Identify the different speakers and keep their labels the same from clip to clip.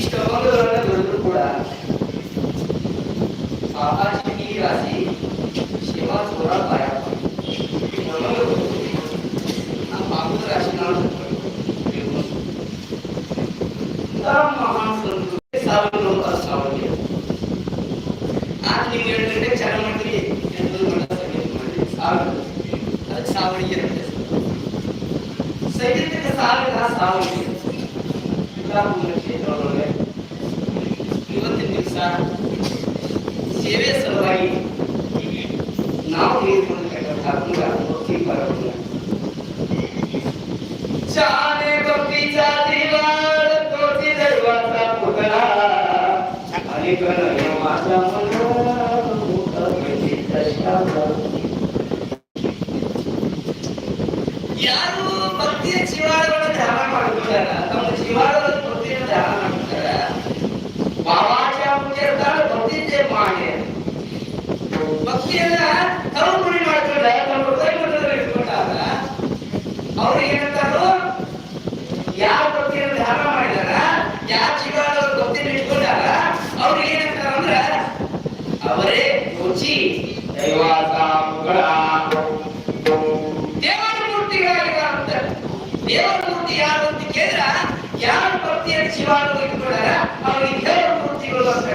Speaker 1: ಇಷ್ಟು ಅಮಂಗಲಗಳನ್ನ ದೊರೆತರೂ ಕೂಡ ಆಕಾಶಕ್ಕೆ ಈ ರಾಶಿ ಶಿವ ಚೋರ ಬಾಯಪ್ಪ ಅಮಂಗಲ ಆ ಪಾಪದ ರಾಶಿ ನಾವು ತಿಳ್ಕೊಂಡು ಮಹಾನ್ ಸಂತರು ಸಾವಿರದ ಒಂಬತ್ತು ಸಾವಿರ ಆಗ ನೀವು ಎರಡು ಗಂಟೆಗೆ ಚಾಲ ಮಾಡ್ತೀರಿ ಎಂಟು ಗಂಟೆ ಸಂಗೀತ ಮಾಡಿ ಸಾವಿರ ಅದಕ್ಕೆ ಸಾವಿರ ಇರುತ್ತೆ ಸಂಗೀತಕ್ಕೆ ಸಾವಿರ ಸಾವಿರ ಇವತ್ತಿನ ಸೇವೆ ಸಲುವಾಗಿ ನಾವು ತೆಗೆದುಕೊಂಡಿರ್ತಕ್ಕಂಥ ಅಂಗ ಭಕ್ತಿ ಪರಪುರ. ಶಾಲೆ ಭಕ್ತಿ ಜಾತಿ ವಾಳ ತೋಟಿ ಪುಗಳ ಅನೇಕನ ಮಾತ ಯಾರು ಭಕ್ತಿಯ ಜೀವಾಳವನ್ನು ಧ್ಯಾನ ಮಾಡುತ್ತಾರ ತಮ್ಮ ಜೀವಾಳವನ್ನು ಭಕ್ತಿಯನ್ನು ಧ್ಯಾನ ಮಾಡುತ್ತಾರ ಬಾಬಾಜಿ ಮುಂಚಿರ್ತಾರ ಭಕ್ತಿದ್ದೇ ಮಾಡಿ ಭಕ್ತಿಯನ್ನ ತಮ್ಮ ಗುರಿ ಮಾಡ್ಕೊಂಡ ತಮ್ಮ ಹೃದಯ ಮಟ್ಟದಲ್ಲಿ ಇಟ್ಕೊಂಡಾಗ ಅವ್ರು ಏನಂತಾರು ಯಾವ ಭಕ್ತಿಯನ್ನು ಧ್ಯಾನ ಮಾಡಿದಾರ ಯಾವ ಜೀವನ ಭಕ್ತಿಯನ್ನು ಇಟ್ಕೊಂಡಾರ ಅವ್ರು ಏನಂತಾರ ಅಂದ್ರ, ಅವರೇ ರುಚಿ ದೈವಾತ ಮುಗಳ ದೇವರ ಮೂರ್ತಿಗಳಾಗಿದ್ದಾರೆ ದೇವರ ಮೂರ್ತಿ ಯಾರು ಅಂತ ಕೇಳಿದ್ರ, ಯಾರು ಭಕ್ತಿಯನ್ನು ಶಿವಾನು ಇಟ್ಕೊಂಡಾರ ಅವ್ರಿಗೆ ದೇವರ ಮೂರ್ತಿಗಳು ಅಂತ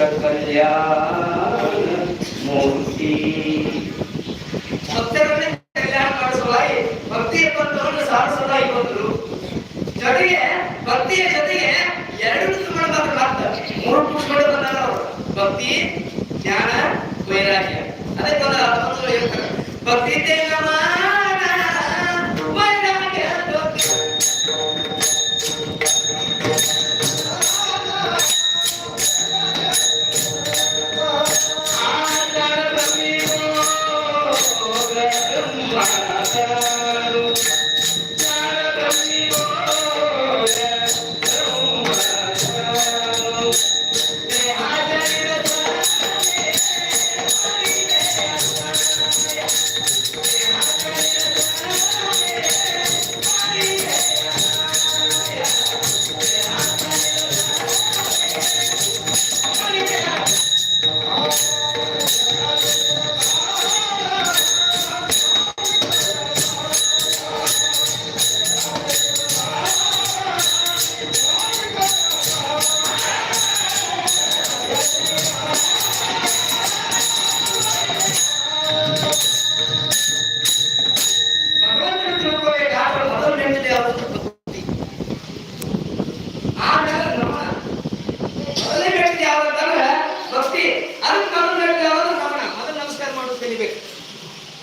Speaker 1: ಸದ್ಗುರು ಭಕ್ತ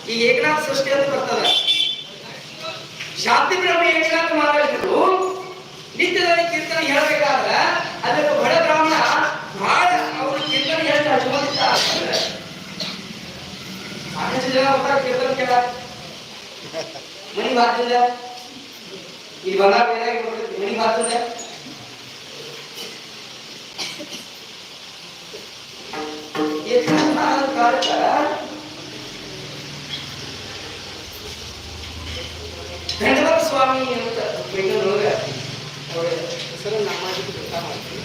Speaker 1: ಈ ಏಕನಾಥ ಸೃಷ್ಟಿ ಅಂತ ಬರ್ತದ. ಶಾಂತಿ ಬ್ರಹ್ಮ ಏಕನಾಥ ಮಹಾರಾಜರು ನಿತ್ಯದಲ್ಲಿ ಕೀರ್ತನೆ ಹೇಳಬೇಕಾದ್ರೆ ಅದಕ್ಕೆ ಬಡ ಬ್ರಾಹ್ಮಣ ಬಹಳ ಅವರು ಕೀರ್ತನೆ ಹೇಳ್ತಾ ಅನುಮೋದಿತ ಸಾಕಷ್ಟು ಜನ ಬರ್ತಾರೆ ಕೀರ್ತನೆ ಕೇಳ. ಮನಿ ಈ ಬಂಗಾರ ಬೇರೆ ಮನಿ ಬಾತಿಲ್ಲ ಧನ್ಯವಾದ ಸ್ವಾಮಿ ಅಂತ ಬೆಂಗಳೂರು ಅವರ ಹೆಸರು ನಮ್ಮಾಜಿಗೆ ಗೊತ್ತಾ ಮಾಡ್ತೀವಿ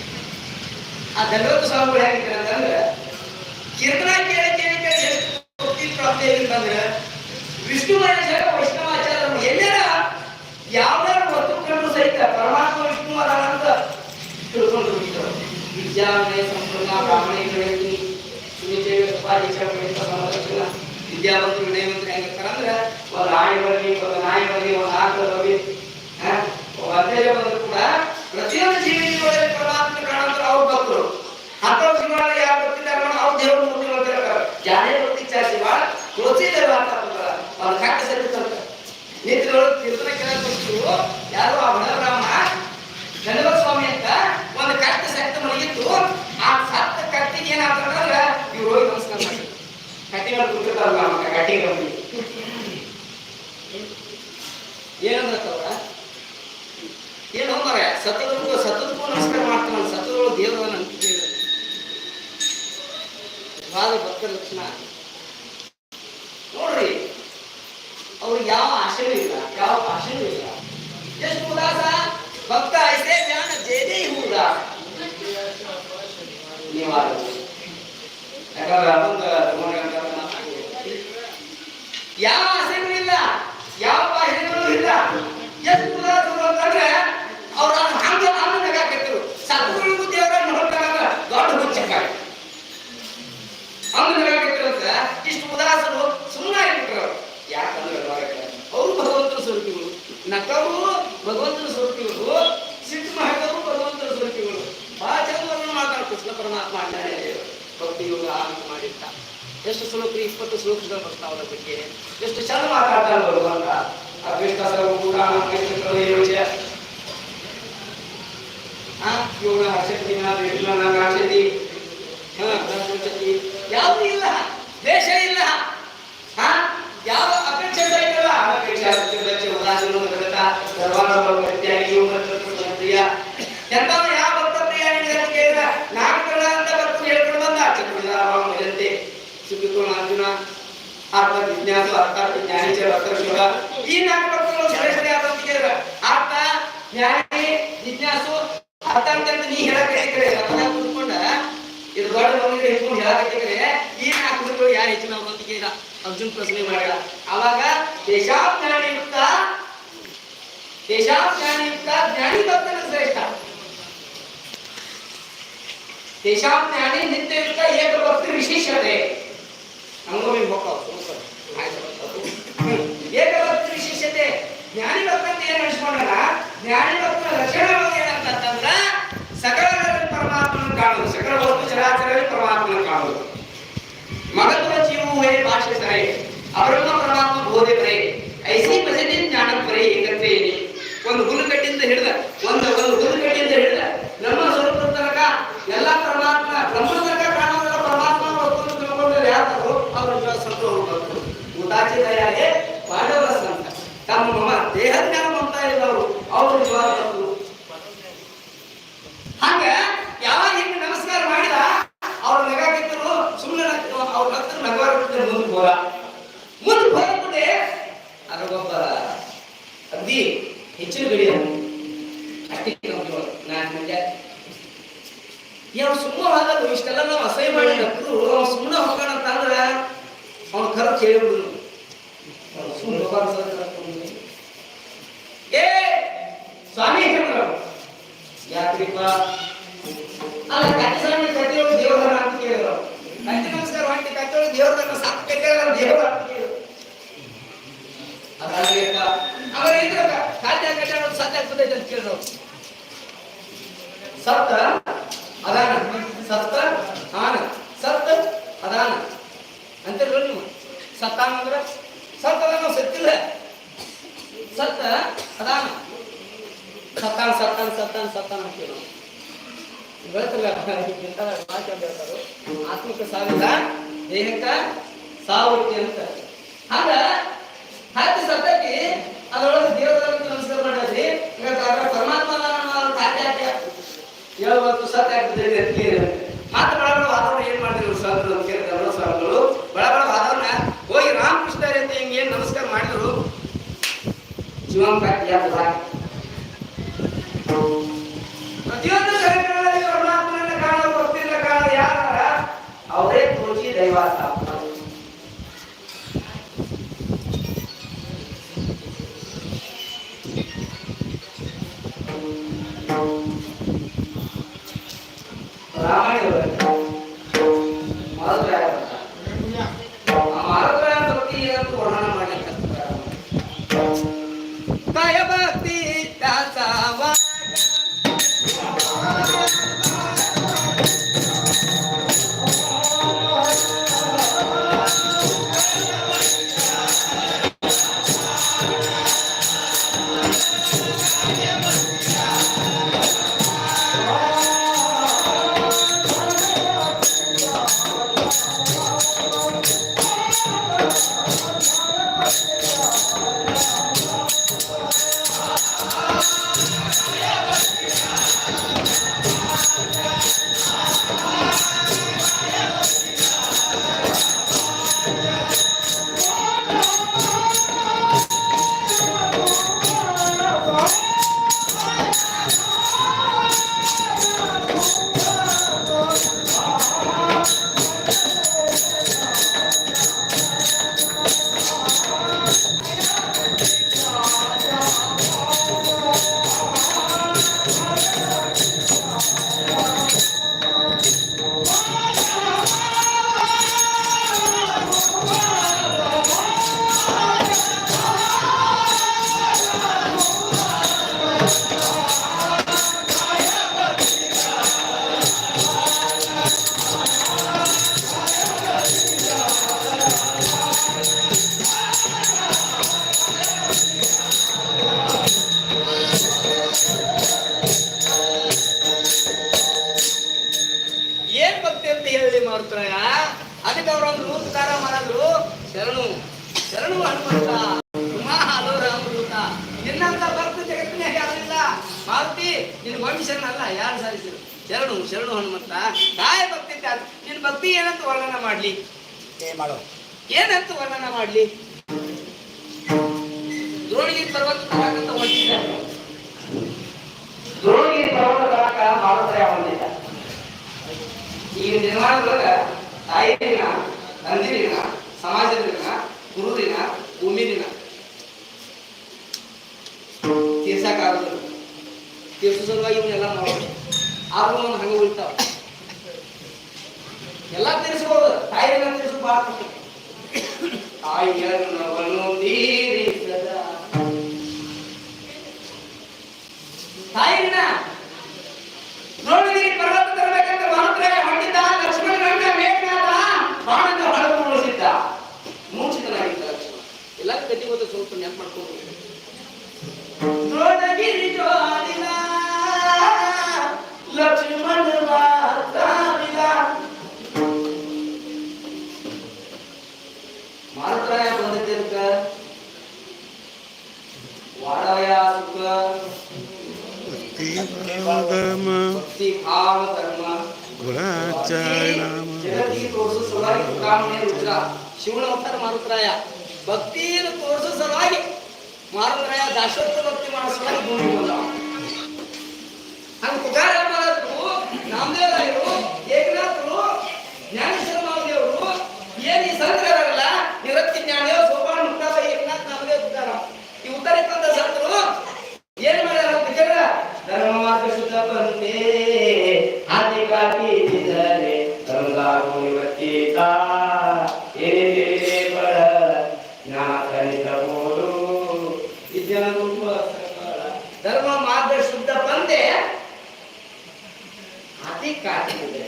Speaker 1: ಆ ದಂಡವತ ಸ್ವಾಮಿಗಳು ಹೇಗಿದ್ದಾರೆ ಅಂತಂದ್ರೆ ಕೀರ್ತನ ಕೇಳಿ ಕೇಳಿ ಕೇಳಿ ಭಕ್ತಿ ಪ್ರಾಪ್ತಿ ಆಗಿತ್ತಂದ್ರೆ ವಿಷ್ಣು ಮಹೇಶ್ವರ ವೈಷ್ಣವಾಚಾರ್ಯರು ಎಲ್ಲರ ಯಾವ್ದಾರ ವಸ್ತು ಕಂಡು ಸಹಿತ ಪರಮಾತ್ಮ ವಿಷ್ಣು ಅದ ಅಂತ ತಿಳ್ಕೊಂಡು ವಿದ್ಯಾಮಯ ಸಂಪೂರ್ಣ ಬ್ರಾಹ್ಮಣಿ ವಿದ್ಯಾವಂತರು ವಿನಯವಂತರು ಹೆಂಗಿರ್ತಾರ ಅಂದ್ರೆ ಒಂದು ನಾಯಿ ಬರಲಿ, ಒಂದು ನಾಯಿ ಬರಲಿ, ಒಂದು ಆಕಳು ಬರಲಿ ಅಧ್ಯಯ ಬಂದ್ರು ಕೂಡ ಪ್ರತಿಯೊಂದು ಜೀವಿಗಳಿಗೆ ಪರಮಾತ್ಮ ಕಾಣಂತಾರೆ ಅವ್ರು ಭಕ್ತರು ಹತ್ತೊಂದು ಜೀವನ ಯಾರು ಬರ್ತಿದ್ದಾರೆ ಅವ್ರು ದೇವ್ರ ಮೂರ್ತಿ ನೋಡ್ತಿರ್ತಾರೆ ಜಾನೇ ಭಕ್ತಿ ಚಾಚಿ ಬಾಳ ಪ್ರೋತ್ಸಾಹ ಮಾತಾಡ್ತಾರ ಅವ್ರ ಕಾಟ ಸರಿತಾರೆ ನಿಂತ್ಗಳು ಕೇಳಬೇಕು ಯಾರು ಆ ಬಡಬ್ರಾಹ್ಮಣ ಗಣವ ಸ್ವಾಮಿ ಅಂತ ಒಂದು ಕಟ್ಟ ಸತ್ತ ಮಲಗಿತ್ತು ಆ ಸತ್ತ ಕಟ್ಟಿಗೆ ಏನಾಗ್ತಂದ್ರ ಇವ್ರು ಹೋಗಿ ನಮಸ್ಕಾರ ಮಾಡಿ ಕಟ್ಟಿ ಮೇಲೆ ಕುಂತಿರ್ತಾರಲ್ಲ ಮಕ್ಕ ಕಟ್ಟಿ ಕಂಪನಿ ಏನಂದ್ರತ್ತವ್ರ ಏನು ಮರ ಸತ್ತದಕ್ಕೂ ಸತ್ತದಕ್ಕೂ ನಮಸ್ಕಾರ ಮಾಡ್ತಾನ ಸತ್ತದೊಳಗೆ ದೇವರನ್ನ ಭಕ್ತ ಲಕ್ಷಣ. ನೋಡ್ರಿ, ಅವ್ರಿಗೆ ಯಾವ ಆಶೆನೂ ಇಲ್ಲ, ಯಾವ ಆಶೆನೂ ಇಲ್ಲ. ಎಷ್ಟು ಉದಾಸ? ಭಕ್ತ ಐತೆ, ಜ್ಞಾನ ಜೇದೇ ನೀವಾದ ಯಾಕಂದ್ರೆ ಅದೊಂದು ಯಾವ ಆಸೆನೂ ಇಲ್ಲ ಯಾವ ಭಾಷೆನೂ ಇಲ್ಲ. ಎಷ್ಟು ಉದಾಸರು ಅಂತಂದ್ರೆ ಅವ್ರ ಹಂಗ ಹಂಗ ನಗಾಕತ್ತಿರು ಸತ್ಗಳಿಗೂ ದೇವರ ನೋಡ್ತಾಗ ದೊಡ್ಡ ಹುಚ್ಚಕ್ಕಾಗಿ ಹಂಗ ನಗಾಕತ್ತಿರಂತ ಇಷ್ಟು ಉದಾಸರು ಸುಮ್ಮನೆ ಆಗಿಬಿಟ್ರು ಯಾಕಂದ್ರೆ ಅವರು ಭಗವಂತನ ಸ್ವರೂಪಿಗಳು ನಕ್ಕವರು ಭಗವಂತನ ಸ್ವರೂಪಿಗಳು ಸಿಟ್ಟು ಮಾಡಿದವರು ಭಗವಂತನ ಸ್ವರೂಪಿಗಳು ಬಹಳ ಚಂದವನ್ನು ಮಾತಾಡ ಕೃಷ್ಣ ಪರಮಾತ್ಮ ಅಣ್ಣನೇ ಭಕ್ತಿ ಯೋಗ ಅಂತ ಮಾಡಿರ್ತ ಎಷ್ಟು ಶ್ಲೋಕ ಇಪ್ಪತ್ತು ಶ್ಲೋಕಗಳು ಬರ್ತಾವ ಬಗ್ಗೆ ಎಷ್ಟು ಚಂದ ಮಾತಾಡ್ತಾರೆ ಭಗವಂತ ಕೃಷ್ಣ ಸರ್ವ ಪುರಾಣ ಕೃಷ್ಣ ಯೋಚ ಆ ಯೋಗ ಹರ್ಷತಿ ವಿಷ್ಣುನ ಕಾಶತಿ ಹಾ ಕಾಶತಿ ಯಾವುದು ಇಲ್ಲ ದೇಶ ಇಲ್ಲ ಹಾ ಯಾವ ಅಪೇಕ್ಷೆ ಇಲ್ಲ ಅಪೇಕ್ಷೆ ಅಪೇಕ್ಷೆ ಉದಾಸೀನ ಮಗತ ಸರ್ವಾನ ಪ್ರತ್ಯಾಗಿ ಪ್ರಿಯ ಎಂತವ ಯಾವ ಭಕ್ತ ಪ್ರಿಯ ಅಂತ ಕೇಳಿದ ನಾಲ್ಕು ಅಂತ ಭಕ್ತರು ಹೇಳ್ಕೊಂಡು ಬಂದ ಚಕ್ರಜಂತೆ ಸುಖಿಕೋಣ ಅರ್ಜುನ ಆತ್ಮ ಜಿಜ್ಞಾಸು ಈ ನಾಲ್ಕು ಭಕ್ತರು ಶ್ರೇಷ್ಠ ಅಂತ ಕೇಳಿದ ಆತ್ಮ ಜ್ಞಾನಿ ಜಿಜ್ಞಾಸು ಅರ್ಥ ನೀ ರಥ ಕೂತ್ಕೊಂಡ, ಇದು ದೊಡ್ಡ ಮಗನಿಗೆ ಹಿಡ್ಕೊಂಡು ಈ ನಾಲ್ಕು ಹುಡುಗರು ಯಾರು ಹೆಚ್ಚಿನ ಅಂತ ಕೇಳಿದ. ಅರ್ಜುನ್ ಪ್ರಶ್ನೆ ಮಾಡಿದ. ಅವಾಗ ಜ್ಞಾನಿ ಭಕ್ತನ ಶ್ರೇಷ್ಠ. ಭಕ್ತಿ ವಿಶೇಷತೆ ನಮಗೂ ಹೋಗ್ತಾವ ಭಕ್ತಿ ವಿಶೇಷತೆ ಜ್ಞಾನಿ ಭಕ್ತ ಏನ್ ಅನ್ಸ್ಕೊಂಡಲ್ಲ ಜ್ಞಾನಿ ಭಕ್ತನ ಲಕ್ಷಣ ಏನಂತಂದ್ರ ಸಕಲರಲ್ಲಿ ಪರಮಾತ್ಮನ ಕಾಣುವುದು, ಸಕಲ ವಸ್ತು ಚರಾಚರಲ್ಲಿ ಪರಮಾತ್ಮನ ಕಾಣುವುದು. ಮಗತ್ವ ಜೀವವೇ ಭಾಷೆ ಸರೇ ಅಬ್ರಹ್ಮ ಪರಮಾತ್ಮ ಬೋಧೆ ಬರೇ ಐಸಿ ಭಜನೆ ಜ್ಞಾನ ಬರೇ, ಏಕತ್ವ ಏನಿ? ಒಂದು ಹುಲ್ಲುಗಡ್ಡಿಯಿಂದ ಹಿಡಿದ ಒಂದು ಒಂದು ಹುಲ್ಲುಗಡ್ಡಿಯಿಂದ ಹಿಡಿದ ನಮ್ಮ ಸ್ವರೂಪದ ತನಕ ಎಲ್ಲ ಪರಮಾತ್ಮ ಬ್ರಹ್ಮ ತನಕ ಕಾಣುವುದಲ್ಲ ಪರಮಾತ್ಮ ವಸ್ತುವನ್ನು ತಿಳ್ಕೊಂಡ್ರೆ ಯಾರು ಅವರು ಸಂತು ಹೋಗ್ಬೇಕು ಉದಾಚಿ ತಯಾರಿ ಪಾಂಡವರ ಸಂತ ತಮ್ಮ ಮಮ ದೇಹ ಜ್ಞಾನ ಮಾಡ್ತಾ ಇದ್ದವರು ಅವರು ನಿಜವಾದ ಭಕ್ತರು. ಹಂಗ ಯಾವಾಗ ಹಿಂಗ ನಮಸ್ಕಾರ ಮಾಡಿದ ಅವ್ರ ನಗಾಕಿದ್ರು ಸುಮ್ಮನೆ ಅವ್ರ ಭಕ್ತರು ನಗವಾರ ಮುಂದೆ ಹೋದ ಮುಂದೆ ಹೋಗ್ಬಿಟ್ಟೆ ಅದ್ರೊಬ್ಬ ಅಗ್ದಿ ಹೆಚ್ಚಿನ ಗಡಿ ಅಷ್ಟೇ ನಾಲ್ಕು ಮಂದಿ. ಯಾವ ಸುಮ್ಮನೆ ಹೋಗಲ್ಲ ಇಷ್ಟೆಲ್ಲ ನಾವು ಅಸಹ್ಯ ಮಾಡಿದ್ರು. ಅವ್ನು ಸುಮ್ಮನೆ ಹೋಗೋಣ ಅಂತ ಅಂದ್ರೆ ಅವ್ನು ಕರ ಕೇಳಿಬಿಡುದು. ಏ, ಸ್ವಾಮಿ ಕಟ್ಟಿಯೊಳಗೆ ದೇವರ ಅಂತ ಕೇಳಿದ್ರು. ನಮಸ್ಕಾರ ಮಾಡಿ ದೇವರನ್ನ ಸಾಕು ದೇವರ ಅಂತ ಅವರ ಸಾಧ್ಯ ಕಟ್ಟಾಡ ಸತ್ಯ ಆಗ್ತದೈತೆ ಅಂತ ಕೇಳಿದ್ರು. ಸತ್ತ ಅದಾನ. ಸತ್ತ ಆನ. ಸತ್ತ ಅದಾನ. ಅಂತಿರೋ ನೀವು. ಸತ್ತಾನ ಅಂದ್ರೆ ಸತ್ತ ಅದಾನ ಸತ್ತಿಲ್ಲ ಸತ್ತ ಅದಾನ. ಸತ್ತಾನ ಸತ್ತಾನ ಸತ್ತಾನ ಸತ್ತಾನ ಅಂತೀವಿ ನಾವು ಇವತ್ತಲ್ಲ. ಇಂಥ ವಾಕ್ಯ ಹೇಳ್ತಾರೋ ಆತ್ಮಕ ಸಾವಿಲ್ಲ ದೇಹಕ್ಕ ಸಾವುತಿ ಅಂತ. ಹಂಗ ಹತ್ತು ಸತ್ತಕ್ಕೆ ಅದರೊಳಗೆ ದೇವರಲ್ಲಿ ನಮಸ್ಕಾರ ಮಾಡಿದ್ರಿ. ಈಗ ಅದ್ರ ಪರಮಾತ್ಮ ಸಾಧ್ಯ ಆಗ್ಯ ಹೇಳ್ಬೇಕು ಸತ್ಯ ಆಗ್ತದೆ ಅಂತ ಕೇಳಿದ್ರೆ ಮಾತ್ರ ಬಡ ವಾತಾವರಣ ಏನ್ ಮಾಡಿದ್ರು ಸ್ವಾಮಿಗಳು ಕೇಳಿದ್ರು ಸ್ವಾಮಿಗಳು? ಬಳಗಳ ವಾತಾವರಣ ಹೋಗಿ ರಾಮಕೃಷ್ಣ ಅಂತ ಹಿಂಗೆ ಏನ್ ನಮಸ್ಕಾರ ಮಾಡಿದ್ರು? ಶಿವಂ ಮಾಡ್ಲಿ. ದ್ರೋಣಿಗಿರಿ ಪರ್ವತ ತರಕಂತ ದ್ರೋಣಿಗಿರಿ ಪರ್ವತ ತರಕ ಈ ನಿರ್ಮಾಣದೊಳಗ ತಾಯಿ ದಿನ, ತಂದೆ ದಿನ ಸಮಾಜದ ದಿನ, ಗುರು ದಿನ, ಭೂಮಿ ದಿನ ತೀರ್ಸಕ್ಕಾಗಲ್ಲ ತೀರ್ಸೋ ಸಲುವಾಗಿ ಇವನ್ನೆಲ್ಲ ಮಾಡೋದು ಆದ್ರೂ ಒಂದು ಹಂಗೆ ಉಳಿತಾವ. ಎಲ್ಲ ತೀರಿಸ್ಬೋದು. ತಾಯಿ ದಿನ ತೀರಿಸು ಭಾಳ ಕಷ್ಟ. ತಾಯಿಯನ್ನವನು ತೀರಿಸದ ತಾಯಿನ ನೋಡಿದಿರಿ ಪರ್ವತ ತರಬೇಕಂತ ಮಾತ್ರ ಹೊಂದಿದ್ದ ಲಕ್ಷ್ಮಣ ಬೇಕಾದ ಬಾಣದ ಹೊಡೆದು ಉಳಿಸಿದ್ದ ಮೂರ್ಛಿತನಾಗಿದ್ದ ಲಕ್ಷ್ಮಣ. ಎಲ್ಲ ಕಟ್ಟಿ ಹೋದ ಸ್ವಲ್ಪ ನೆನಪು ಮಾಡ್ಕೊಂಡು ದ್ರೋಣಗಿರಿ ಜೋಡಿನ ಲಕ್ಷ್ಮಣ ಮಾತಾಡಿಲ மரத்துல வந்துட்டு இருக்க வாழவையா இருக்க भक्ति भाव कर्म शिवण म्हणतात मारुतराया भक्ती तोडसु सर्वागी मारुतराया दाशोत्त भक्ती माणसाला भूमी नामदेव लोक एकनाथ लोक ಈ ಸಾಧನ ಏನ್ ಮಾಡ್ಯಾರ ಧರ್ಮ ಕೇಳಿದ್ರ ಸುತ್ತ ಮಾರ್ಗ ಶುದ್ಧ ಬಂತೆ ಆದಿ ಕಾಟಿದರೆ ಗಂಗಾರು ನಿವತ್ತಿತ ಏನೇ ಬಡ ಜ್ಞಾನ ಕಲಿತ ಬೋಡು ವಿದ್ಯಾ ರೂಪ ಸಕಲ. ಧರ್ಮ ಮಾರ್ಗ ಶುದ್ಧ ಬಂದೆ ಅತಿ ಕಾಟಿದೆ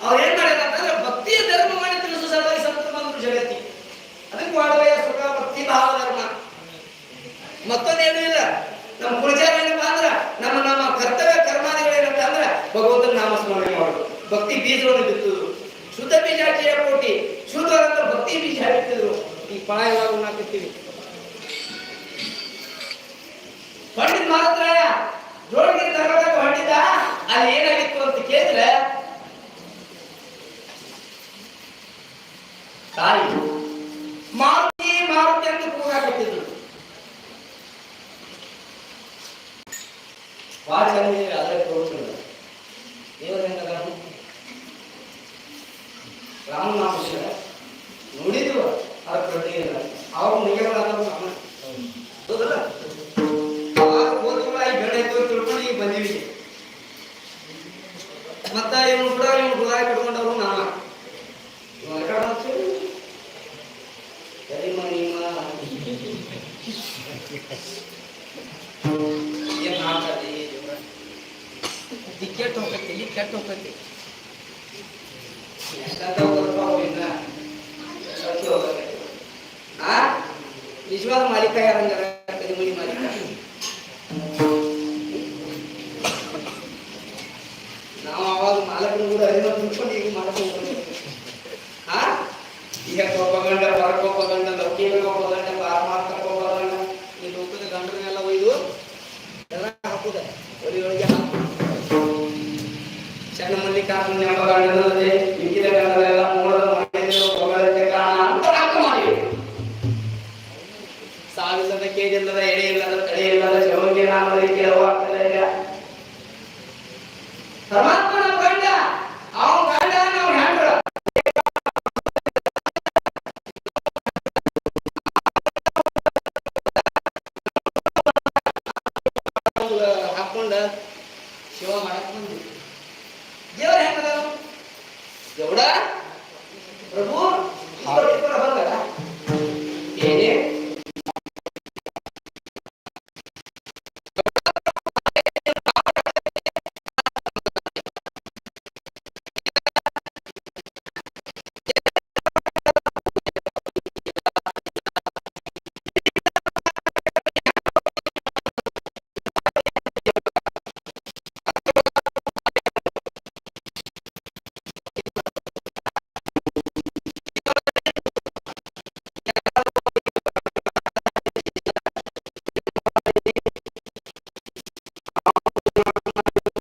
Speaker 1: ಅವ್ರು ಏನ್ ಮಾಡ್ಯಾರ ಅಂತಂದ್ರೆ ಭಕ್ತಿಯ ಧರ್ಮವನ್ನು ತಿಳಿಸೋ ಸಲುವಾಗಿ ಸಂತ ಬಂದ್ರು ಜಗತ್ತಿ ಅದಕ್ಕೆ ಮಾಡುವ ಸುಖ ಭಕ್ತಿ ಭಾವ ಧರ್ಮ ಮತ್ತೊಂದೇನು ಇಲ್ಲ. ನಮ್ಮ ಪೂಜಾರ ಏನಪ್ಪ ಅಂದ್ರ, ನಮ್ಮ ನಮ್ಮ ಕರ್ತವ್ಯ ಕರ್ಮಾದಿಗಳೇನಪ್ಪ ಅಂದ್ರ, ಭಗವಂತನ ನಾಮಸ್ಮರಣೆ ಮಾಡೋದು. ಭಕ್ತಿ ಬೀಜವನ್ನು ಬಿತ್ತುದು. ಶುದ್ಧ ಬೀಜ ಹಾಕಿ ಕೋಟಿ ಶುದ್ಧವಾದಂತ ಭಕ್ತಿ ಬೀಜ ಹಾಕಿದ್ರು. ಈ ಫಲ ಯಾವಾಗ ಉಣ್ಣಾಕತ್ತೀವಿ ಪಂಡಿತ್ ಮಾತ್ರ ಜೋಳಗಿರಿ ಕರ್ನಾಟಕ ಹೊಂಟಿದ್ದ ಅಲ್ಲಿ ಏನಾಗಿತ್ತು ಅಂತ ಕೇಳಿದ್ರೆ, ತಾಯಿ, ಮಾರುತಿ ಮಾರುತಿ ಅಂತ ಕೂಗಾಕತ್ತಿದ್ರು ಭಾಳ ಚೆನ್ನಾಗಿದೆ ಅದಕ್ಕೆ ತೋರಿಸಿಲ್ಲ. ದೇವರ ಹೆಂಗದ ರಾಮ ಮನುಷ್ಯ ನೋಡಿದ್ವ ಅದಕ್ಕೆ ಪ್ರತಿ ಇಲ್ಲ ಅವ್ರ ಮುಗಿಯಲ್ಲ ಹೌದಲ್ಲ? ಆಗ ತಿಳ್ಕೊಂಡು ಈಗ ಬಂದೀವಿ. ಮತ್ತ ಇವನು ಕೂಡ ಇವನು ಹೃದಯ ಕಟ್ಕೊಂಡವ್ರು ನಾನು. ಸರಿ ಮನಿ ದಿಕ್ಕೆಟ್ಟು ಹೋಗ್ತೈತಿ ಇಲ್ಲಿ ಕೆಟ್ಟು ಹೋಗ್ತೈತಿ ಆ? ನಿಜವಾದ ಮಾಲೀಕ ಯಾರಂದ್ರೆ? ಕದಿಮಣಿ ಮಾಲೀಕ. ನಾವು ಅವಾಗ ಮಾಲಕರು ಕೂಡ ಅರಿವ ತಿಳ್ಕೊಂಡು ಕೇಜಿಲ್ಲದ ಎಡೆ ಇಲ್ಲದ ಕಡೆ ಇಲ್ಲದ ಶಿವಂಗೆ ನಾಮ ಈಗ. ಪರಮಾತ್ಮನ